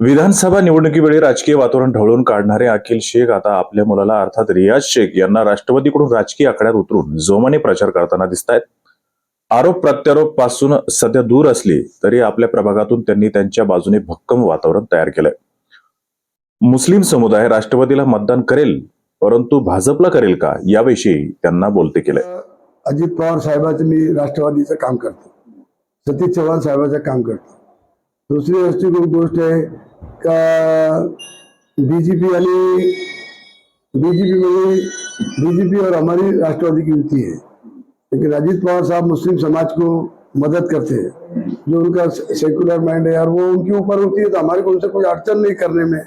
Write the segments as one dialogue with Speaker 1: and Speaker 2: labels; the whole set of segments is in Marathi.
Speaker 1: विधानसभा निवडणुकीवेळी राजकीय वातावरण ढवळून काढणारे अखिल शेख आता आपल्या मुलाला अर्थात रियाज शेख यांना राष्ट्रवादीकडून राजकीय आखाड्यात उतरून जोमाने प्रचार करताना दिसत आहेत आरोप प्रत्यारोपपासून सध्या दूर असली तरी आपल्या प्रभागातून त्यांनी त्यांच्या बाजूने भक्कम वातावरण तयार केलंय. मुस्लिम समुदाय राष्ट्रवादीला मतदान करेल परंतु भाजपला करेल का याविषयी त्यांना बोलते केले
Speaker 2: अजित पवार साहेबांचं मी राष्ट्रवादीचं काम करतो. सतीश चव्हाण साहेबांचं काम करतो. दुसरी एक गोष्ट आहे का बीजेपी आणि बीजेपी में बीजेपी और हमारी राष्ट्रवादी की युति है। लेकिन अजीत पवार साहब मुस्लिम समाज को मदद करते हैं। जो उनका सेकुलर माइंड है और वो उनके ऊपर होती है तो हमारे को उनसे कोई अड़चन नहीं करने में।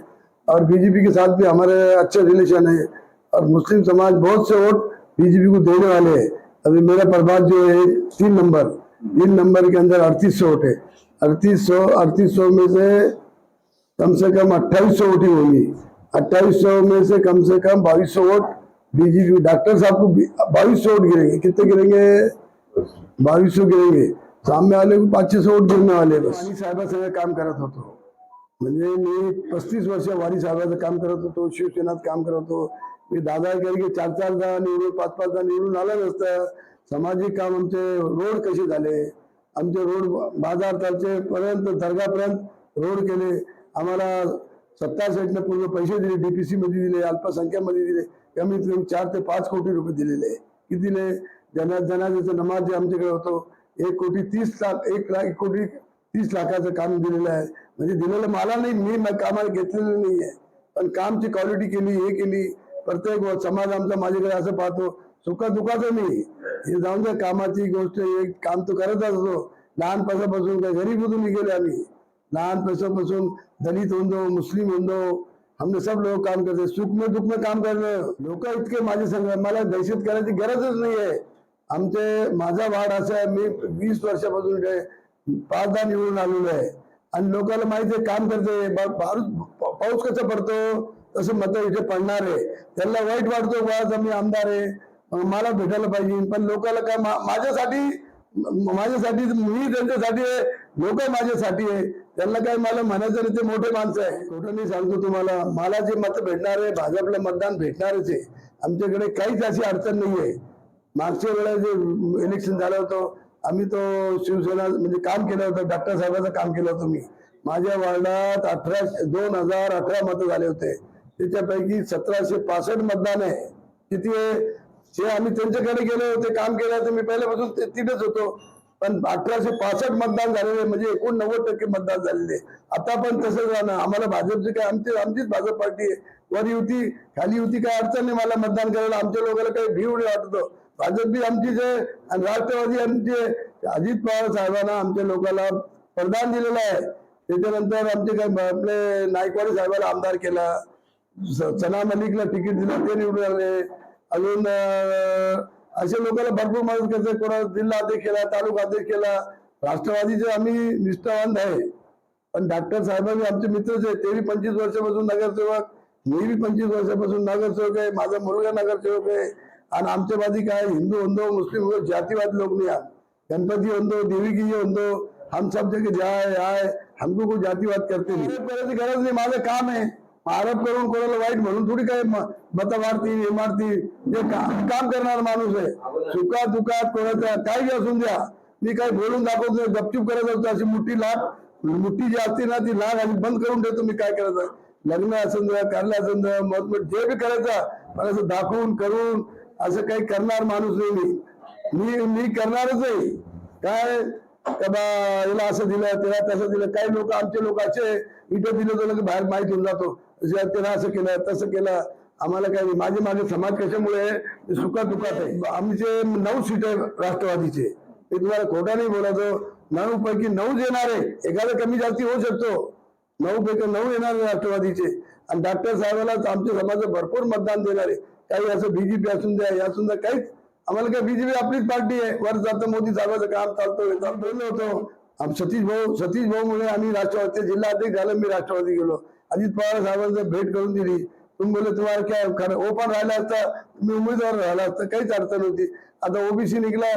Speaker 2: और बीजेपी के साथ भी हमारे अच्छे रिलेशन है। और मुस्लिम समाज बहुत से वोट बीजेपी को देने वाले हैं। अभी मेरा प्रभाग जो है, तीन नंबर। तीन नंबर के अंदर अड़तीस वोट है। अड़तीस सौ अड़तीस सौ में से कम से कम अट्ठाईस सौ वोटिंग होगी। अट्ठाईस सौ में से कम से कम बाईस सौ वोट बीजेपी डॉक्टर साहब को बाईस सौ वोट गिरेंगे। कितने गिरेंगे? बावीस सौ गिरेंगे। सामने वाले को पाचशे सौ वोट गिरने वाले बस। वाणी साहेबासंग काम करत होतो म्हणजे मी पस्तीस वर्ष वाणी साहेबाचं काम करत होतो शिवसेनात काम करत होतो मी दादा करके चार चारदा निवडून पाच पाचदा निवडून आलं नसतं सामाजिक काम आमचे रोड कसे झाले? आमचे रोड बाजार तळचे पर्यंत दर्गापर्यंत रोड केले. आम्हाला सत्ता सेटने पूर्ण पैसे दिले डीपीसी मध्ये दिले अल्पसंख्यामध्ये दिले. कमीत कमी चार ते पाच कोटी रुपये दिलेले. आहे. किती दिले? जना जनाजेचं नमाज जे आमच्याकडे होतो एक कोटी तीस लाख एक लाख एक कोटी तीस लाखाचं काम दिलेलं आहे. म्हणजे दिलेलं मला नाही मी कामाला घेतलेलं नाही आहे पण कामची क्वालिटी केली हे केली. प्रत्येक समाज आमचा माझ्याकडे असं पाहतो सुखा दुखाचं मी हे जाऊन द्या कामाची गोष्ट एक काम तो करत असतो. लहानपणापासून काय गरीब गरीबीतून गेले आम्ही. लहानपणापासून दलित होऊन होतो मुस्लिम होऊन दो हमने सब लोग काम करते. सुख में दुख में काम करणे. लोक इतके माझे संग मला दहशत करायची गरजच नाही आहे. आमचे माझा वाढ असा आहे. मी वीस वर्षापासून इथे पाचदा निवडून आलेलो आहे. आणि लोकांना माहिती आहे काम करते. ब- पाऊस कसा पडतो? तसं मत इथे पडणार आहे. त्यांना वाईट वाटतो बस आम्ही आमदार आहे. मला भेटायला पाहिजे. पण लोकांना काय मा- माझ्यासाठी माझ्यासाठी मी त्यांच्यासाठी आहे लोक माझ्यासाठी आहे. त्यांना काय मला म्हणायचं नाही ते मोठे माणसं आहे. खोटं मी सांगतो तुम्हाला. मला जे मत भेटणार आहे भाजपला मतदान भेटणारच आहे. आमच्याकडे काहीच अशी अडचण नाही आहे. मागच्या वेळेला जे इलेक्शन झालं होतं आम्ही तो शिवसेना म्हणजे काम केलं होतं डॉक्टर साहेबांचं काम केलं होतं मी. माझ्या वार्डात अठरा दोन हजार अठरा मतं झाले होते. त्याच्यापैकी सतराशे पासष्ट मतदान आहे. किती आहे? जे आम्ही त्यांच्याकडे गेलो होते काम केलं होतं मी पहिल्यापासून ते- तिथेच होतो. पण अठराशे पासष्ट मतदान झालेले म्हणजे एकोणनव्वद टक्के मतदान झालेले आता पण तसंच राहणं आम्हाला भाजपचे काय आमची आमचीच भाजप पार्टी आहे. वर युती खाली युती काय अडचण नाही मला मतदान करायला. आमच्या लोकांना काही भीव नाही वाटतो. भाजप बी आमचीच आहे आणि राष्ट्रवादी आमची अजित पवार साहेबांना आमच्या लोकांना प्रदान दिलेलं आहे. त्याच्यानंतर आमचे काय आपले नायकवाडी साहेबाला आमदार केला. सना मलिकला तिकीट दिलं ते निवडून आले. अजून असे लोकांना भरपूर मदत करते. कोणा जिल्हा अध्यक्ष केला तालुका अध्यक्ष केला. राष्ट्रवादीचे आम्ही निष्ठावंत आहे. पण डॉक्टर साहेबांनी आमचे मित्रच आहे ते बी पंचवीस वर्षापासून नगरसेवक मी बी पंचवीस वर्षापासून नगरसेवक आहे. माझा मुलगा नगरसेवक आहे. आणि आमच्या बाजी काय हिंदू होतो मुस्लिम होतो जातीवाद लोक नाही गणपती गणपति होतो देवी की होंदो होतो हम सब जगह जाए आए हमको कोई जातीवाद करते नाही. गरज नाही माझं काम आहे. आरोप करून कोणाला वाईट म्हणून थोडी काय मत मतं मारतील हे मारतील. जे काम करणार माणूस आहे. सुखात दुखात कोणाचा काही असून द्या. मी काही बोलून दाखवतो गपचूप करत असतो. अशी मोठी लाट मुठी जी असते ना ती लाट आणि बंद करून देतो. मी काय करायचं लग्न असं द्या असं मत जे बी करायचं पण असं दाखवून करून असं काही करणार माणूस नाही मी. मी मी करणारच आहे. काय? का बा याला असं दिलं त्याला तसं दिलं. काही लोक आमचे लोक असे इथं दिलं तर लगेच बाहेर माहीत होऊन जातो. जर त्याला असं केलं तसं केलं. आम्हाला काही नाही. माझे माझे समाज कशामुळे ते सुखात दुखात आहे. आमचे नऊ सीट आहे राष्ट्रवादीचे. ते तुम्हाला खोटा नाही बोलायचो. नऊ पैकी नऊ येणार आहे एखादा कमी जास्ती होऊ शकतो. नऊ पैकी नऊ येणार आहे राष्ट्रवादीचे. आणि डॉक्टर साहेबांना आमच्या समाज भरपूर मतदान देणार. आहे काही असं बीजेपी असून द्या हे असून द्या काहीच आम्हाला काय बीजेपी आपलीच पार्टी आहे. वर जातं मोदी साहेबाचं काम चालतो हे चालतो बोललो होतो सतीश भाऊ सतीश भाऊ मुळे आम्ही राष्ट्रवादी जिल्हा अध्यक्ष झालं मी राष्ट्रवादी गेलो. अजित पवार साहेबांचं भेट करून दिली. तुम्ही बोलले तुम्हाला काय खरं ओपन राहिला असता तुम्ही उमेदवार राहिला असता काहीच अडचण होती आता ओबीसी निघला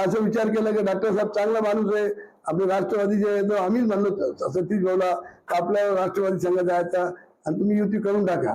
Speaker 2: असं विचार केला की डॉक्टर साहेब चांगला माणूस आहे आपले राष्ट्रवादी जे आहे तो आम्हीच म्हणलो सतीश भाऊला का आपल्या राष्ट्रवादी संघ जायचा आणि तुम्ही युती करून टाका.